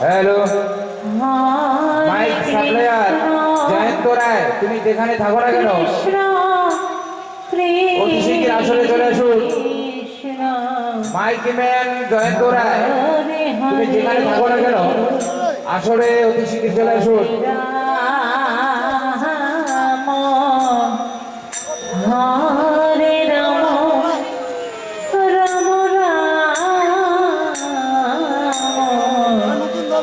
Hello mic supplier Jayanta Roy তুমি যেখানে থাকো না কেন? অতি শীঘ্র আসরে চলে আসুন মাইক ম্যান জয়ন্ত রায় তুমি যেখানে থাকো না কেন? আসরে অতি শীঘ্র চলে আসুন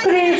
কৃষ্ণ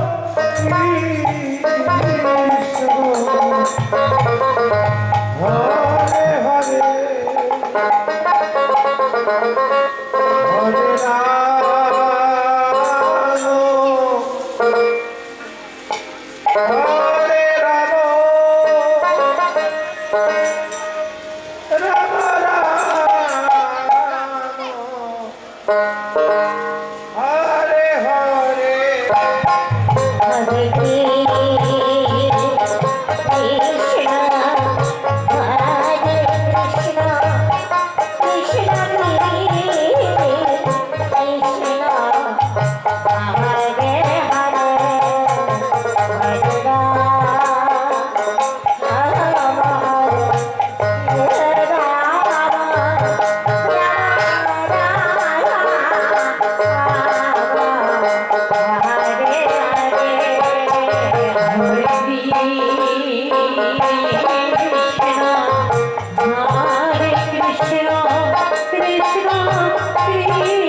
রাম হরে Brasil.